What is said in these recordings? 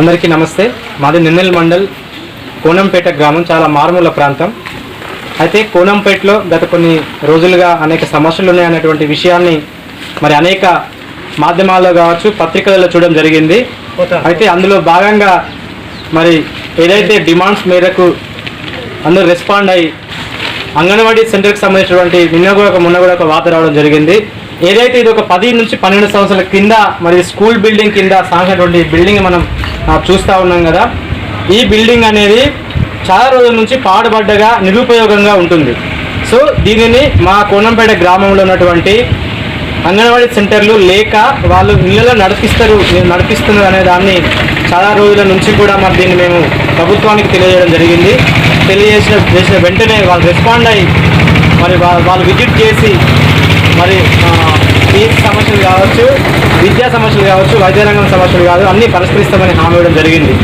అందరికీ నమస్తే. మాది నిన్నెల్ మండల్ కోనంపేట గ్రామం చాలా మారుమూల ప్రాంతం. అయితే కోనంపేటలో గత కొన్ని రోజులుగా అనేక సమస్యలు ఉన్నాయనేటువంటి విషయాన్ని మరి అనేక మాధ్యమాల్లో కావచ్చు పత్రికలలో చూడడం జరిగింది. అయితే అందులో భాగంగా మరి ఏదైతే డిమాండ్స్ మేరకు అందరూ రెస్పాండ్ అయ్యి అంగన్వాడీ సెంటర్కి సంబంధించినటువంటి నిన్న కూడా ఒక మొన్న కూడా ఒక వార్త రావడం జరిగింది. ఏదైతే ఇది ఒక పది నుంచి పన్నెండు సంవత్సరాల కింద మరి స్కూల్ బిల్డింగ్ కింద సాగినటువంటి బిల్డింగ్ మనం చూస్తా ఉన్నాం కదా. ఈ బిల్డింగ్ అనేది చాలా రోజుల నుంచి పాడుబడ్డగా నిరుపయోగంగా ఉంటుంది. సో దీనిని మా కోనంపేట గ్రామంలో ఉన్నటువంటి అంగన్వాడీ సెంటర్లు లేక వాళ్ళు ఇళ్ళలో నడిపిస్తారు నేను నడిపిస్తున్నారు అనే దాన్ని చాలా రోజుల నుంచి కూడా మరి దీన్ని మేము ప్రభుత్వానికి తెలియజేయడం జరిగింది. తెలియజేసిన చేసిన వెంటనే వాళ్ళు రెస్పాండ్ అయ్యి మరి వా- వాళ్ళు విజిట్ చేసి మరి ఏ సమస్యలు కావచ్చు విద్యా సమస్యలు కావచ్చు వైద్యరంగం సమస్యలు కాదు అన్నీ పరిష్కరిస్తామని హామీ ఇవ్వడం జరిగింది.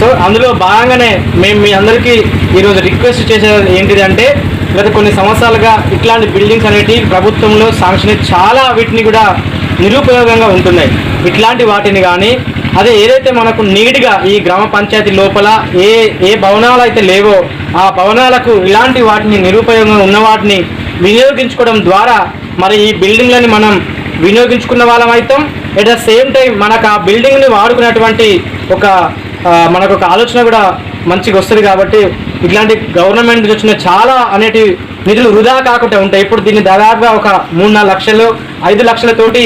సో అందులో భాగంగానే మేము మీ అందరికీ ఈరోజు రిక్వెస్ట్ చేసేది ఏంటిది అంటే గత కొన్ని సంవత్సరాలుగా ఇట్లాంటి బిల్డింగ్స్ అనేటివి ప్రభుత్వంలో శాంక్షన్ చాలా వీటిని కూడా నిరుపయోగంగా ఉంటున్నాయి. ఇట్లాంటి వాటిని కానీ అదే ఏదైతే మనకు నీట్గా ఈ గ్రామ పంచాయతీ లోపల ఏ ఏ భవనాలు అయితే లేవో ఆ భవనాలకు ఇలాంటి వాటిని నిరుపయోగంగా ఉన్న వాటిని వినియోగించుకోవడం ద్వారా మరి ఈ బిల్డింగ్లని మనం వినియోగించుకున్న వాళ్ళం అవుతాం. ఎట్ ద సేమ్ టైం మనకు ఆ బిల్డింగ్ని వాడుకున్నటువంటి ఒక మనకు ఒక ఆలోచన కూడా మంచిగా వస్తుంది కాబట్టి ఇట్లాంటి గవర్నమెంట్ నుంచి వచ్చిన చాలా అనేటి నిధులు వృధా కాకుండా ఉంటాయి. ఇప్పుడు దీన్ని దాదాపుగా ఒక మూడు నాలుగు లక్షలు ఐదు లక్షలతోటి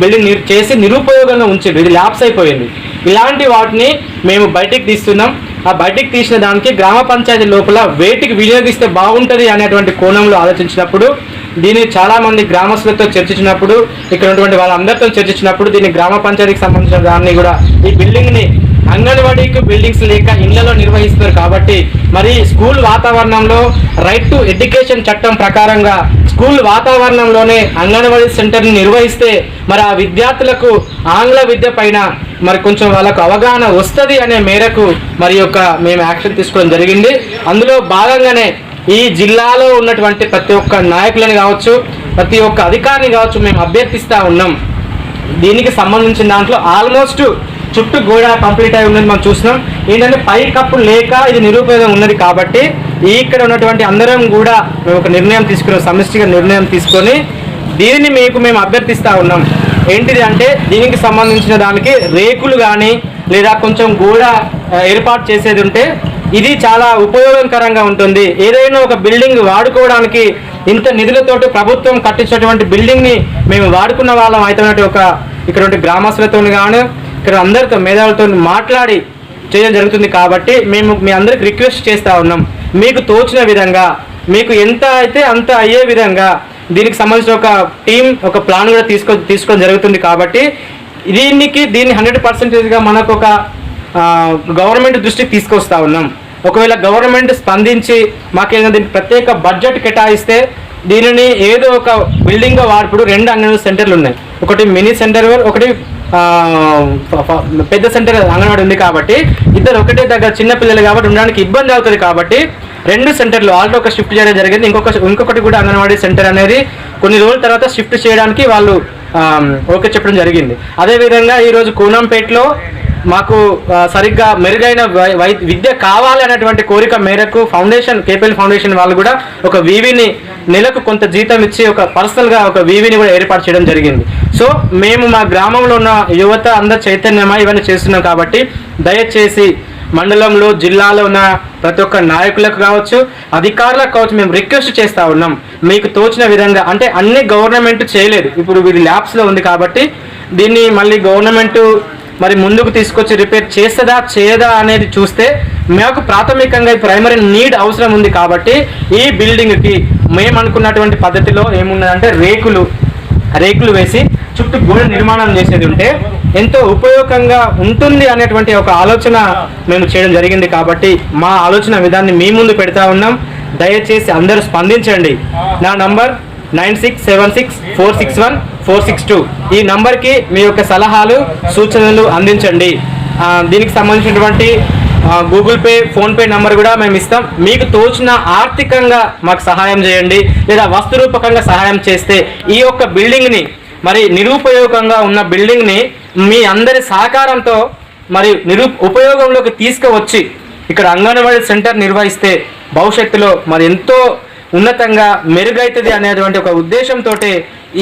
బిల్డింగ్ చేసి నిరుపయోగంగా ఉంచారు ఇది ల్యాప్స్ అయిపోయింది. ఇలాంటి వాటిని మేము బయటికి తీస్తున్నాం. ఆ బయటికి తీసిన దానికి గ్రామ పంచాయతీ లోపల వేటికి వినియోగిస్తే బాగుంటుంది అనేటువంటి కోణంలో ఆలోచించినప్పుడు దీన్ని చాలా మంది గ్రామస్తులతో చర్చించినప్పుడు ఇక్కడ ఉన్నటువంటి వాళ్ళందరితో చర్చించినప్పుడు దీన్ని గ్రామ పంచాయతీకి సంబంధించిన దాన్ని కూడా ఈ బిల్డింగ్ని అంగన్వాడీకి బిల్డింగ్స్ లేక ఇళ్ళలో నిర్వహిస్తున్నారు కాబట్టి మరి స్కూల్ వాతావరణంలో రైట్ టు ఎడ్యుకేషన్ చట్టం ప్రకారంగా స్కూల్ వాతావరణంలోనే అంగన్వాడీ సెంటర్ని నిర్వహిస్తే మరి ఆ విద్యార్థులకు ఆంగ్ల విద్య పైన మరి కొంచెం వాళ్ళకు అవగాహన వస్తుంది అనే మేరకు మరి యొక్క మేము యాక్షన్ తీసుకోవడం జరిగింది. అందులో భాగంగానే ఈ జిల్లాలో ఉన్నటువంటి ప్రతి ఒక్క నాయకులను కావచ్చు ప్రతి ఒక్క అధికారిని కావచ్చు మేము అభ్యర్థిస్తూ ఉన్నాం. దీనికి సంబంధించిన దాంట్లో ఆల్మోస్ట్ చుట్టూ గోడ కంప్లీట్ అయి ఉన్నది మనం చూస్తున్నాం. ఏంటంటే పై కప్పు లేక ఇది నిరుపయోగం ఉన్నది కాబట్టి ఇక్కడ ఉన్నటువంటి అందరం కూడా మేము ఒక నిర్ణయం తీసుకున్నాం సమిష్టిగా నిర్ణయం తీసుకొని దీనిని మీకు మేము అభ్యర్థిస్తూ ఉన్నాం. ఏంటిది అంటే దీనికి సంబంధించిన దానికి రేకులు కానీ లేదా కొంచెం గోడ ఏర్పాటు చేసేది ఉంటే ఇది చాలా ఉపయోగకరంగా ఉంటుంది. ఏదైనా ఒక బిల్డింగ్ వాడుకోవడానికి ఇంత నిధులతోటి ప్రభుత్వం కట్టించినటువంటి బిల్డింగ్ని మేము వాడుకున్న వాళ్ళం అయితే ఒక ఇక్కడ గ్రామస్తులతో కానీ ఇక్కడ అందరితో మేధావులతో మాట్లాడి చేయడం జరుగుతుంది కాబట్టి మేము మీ అందరికి రిక్వెస్ట్ చేస్తా ఉన్నాం. మీకు తోచిన విధంగా మీకు ఎంత అయితే అంత అయ్యే విధంగా దీనికి సంబంధించిన ఒక టీం ఒక ప్లాన్ కూడా తీసుకో తీసుకోవడం జరుగుతుంది కాబట్టి దీనికి దీన్ని హండ్రెడ్ పర్సెంటేజ్గా మనకు ఒక గవర్నమెంట్ దృష్టికి తీసుకొస్తా ఉన్నాం. ఒకవేళ గవర్నమెంట్ స్పందించి మాకేదైనా దీనికి ప్రత్యేక బడ్జెట్ కేటాయిస్తే దీనిని ఏదో ఒక బిల్డింగ్ వాడిప్పుడు రెండు అంగన్వాడీ సెంటర్లు ఉన్నాయి. ఒకటి మినీ సెంటర్ ఒకటి పెద్ద సెంటర్ అంగన్వాడీ ఉంది కాబట్టి ఇద్దరు ఒకటే దగ్గర చిన్న పిల్లలు కాబట్టి ఉండడానికి ఇబ్బంది అవుతుంది కాబట్టి రెండు సెంటర్లు ఆల్టో ఒక షిఫ్ట్ చేయడం జరిగింది. ఇంకొక ఇంకొకటి కూడా అంగన్వాడీ సెంటర్ అనేది కొన్ని రోజుల తర్వాత షిఫ్ట్ చేయడానికి వాళ్ళు ఓకే చెప్పడం జరిగింది. అదేవిధంగా ఈరోజు కూనంపేటలో మాకు సరిగ్గా మెరుగైన వై- వై- విద్య కావాలి అనేటువంటి కోరిక మేరకు ఫౌండేషన్ కేపీఎల్ ఫౌండేషన్ వాళ్ళు కూడా ఒక వివిని నెలకు కొంత జీతం ఇచ్చి ఒక పర్సనల్గా ఒక వివిని కూడా ఏర్పాటు చేయడం జరిగింది. సో మేము మా గ్రామంలో ఉన్న యువత అందరు చైతన్యమా ఇవన్నీ చేస్తున్నాం కాబట్టి దయచేసి మండలంలో జిల్లాలో ఉన్న ప్రతి ఒక్క నాయకులకు కావచ్చు అధికారులకు కావచ్చు మేము రిక్వెస్ట్ చేస్తూ ఉన్నాం. మీకు తోచిన విధంగా అంటే అన్ని గవర్నమెంట్ చేయలేదు. ఇప్పుడు వీరి ల్యాబ్స్లో ఉంది కాబట్టి దీన్ని మళ్ళీ గవర్నమెంట్ మరి ముందుకు తీసుకొచ్చి రిపేర్ చేస్తుందా చేయదా అనేది చూస్తే మాకు ప్రాథమికంగా ఈ ప్రైమరీ నీడ్ అవసరం ఉంది కాబట్టి ఈ బిల్డింగ్కి మేము అనుకున్నటువంటి పద్ధతిలో ఏమున్నదంటే రేకులు రేకులు వేసి చుట్టూ గోడ నిర్మాణం చేసేది ఉంటే ఎంతో ఉపయోగంగా ఉంటుంది అనేటువంటి ఒక ఆలోచన మేము చేయడం జరిగింది కాబట్టి మా ఆలోచన విధాన్ని మీ ముందు పెడతా ఉన్నాం. దయచేసి అందరూ స్పందించండి. నా number nine six seven six four six one four six two. ఈ నంబర్కి మీ యొక్క సలహాలు సూచనలు అందించండి. దీనికి సంబంధించినటువంటి గూగుల్ పే ఫోన్పే నంబర్ కూడా మేము ఇస్తాం. మీకు తోచిన ఆర్థికంగా మాకు సహాయం చేయండి. లేదా వస్తు రూపకంగా సహాయం చేస్తే ఈ యొక్క బిల్డింగ్ని మరి నిరుపయోగంగా ఉన్న బిల్డింగ్ని మీ అందరి సహకారంతో మరి నిరు ఉపయోగంలోకి తీసుకువచ్చి ఇక్కడ అంగన్వాడీ సెంటర్ నిర్వహిస్తే భవిష్యత్తులో మరి ఎంతో ఉన్నతంగా మెరుగైతుంది అనేటువంటి ఒక ఉద్దేశంతో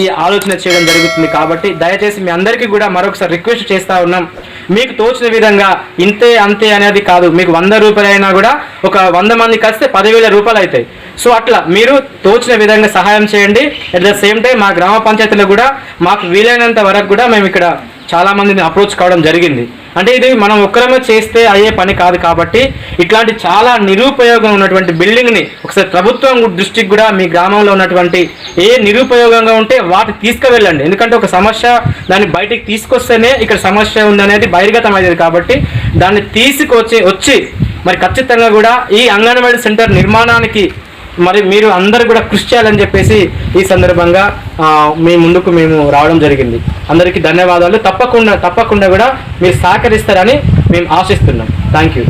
ఈ ఆలోచన చేయడం జరుగుతుంది కాబట్టి దయచేసి మీ అందరికీ కూడా మరొకసారి రిక్వెస్ట్ చేస్తూ ఉన్నాం. మీకు తోచిన విధంగా ఇంతే అంతే అనేది కాదు. మీకు వంద రూపాయలు అయినా కూడా ఒక వంద మంది కలిస్తే పదివేల రూపాయలు అవుతాయి సో అట్లా మీరు తోచిన విధంగా సహాయం చేయండి. అట్ ద సేమ్ టైం మా గ్రామ పంచాయతీలో కూడా మాకు వీలైనంత వరకు కూడా మేము ఇక్కడ చాలామందిని అప్రోచ్ కావడం జరిగింది. అంటే ఇది మనం ఒక్కరమే చేస్తే అయ్యే పని కాదు కాబట్టి ఇట్లాంటి చాలా నిరుపయోగం ఉన్నటువంటి బిల్డింగ్ని ఒకసారి ప్రభుత్వం దృష్టికి కూడా మీ గ్రామంలో ఉన్నటువంటి ఏ నిరుపయోగంగా ఉంటే వాటి తీసుకువెళ్ళండి. ఎందుకంటే ఒక సమస్య దాన్ని బయటికి తీసుకొస్తేనే ఇక్కడ సమస్య ఉందనేది బహిర్గతం అయ్యేది కాబట్టి దాన్ని తీసుకొచ్చి వచ్చి మరి ఖచ్చితంగా కూడా ఈ అంగన్వాడీ సెంటర్ నిర్మాణానికి మరి మీరు అందరు కూడా కృషి చేయాలని చెప్పేసి ఈ సందర్భంగా మీ ముందుకు మేము రావడం జరిగింది. అందరికీ ధన్యవాదాలు. తప్పకుండా తప్పకుండా కూడా మీరు సహకరిస్తారని మేము ఆశిస్తున్నాం. Thank you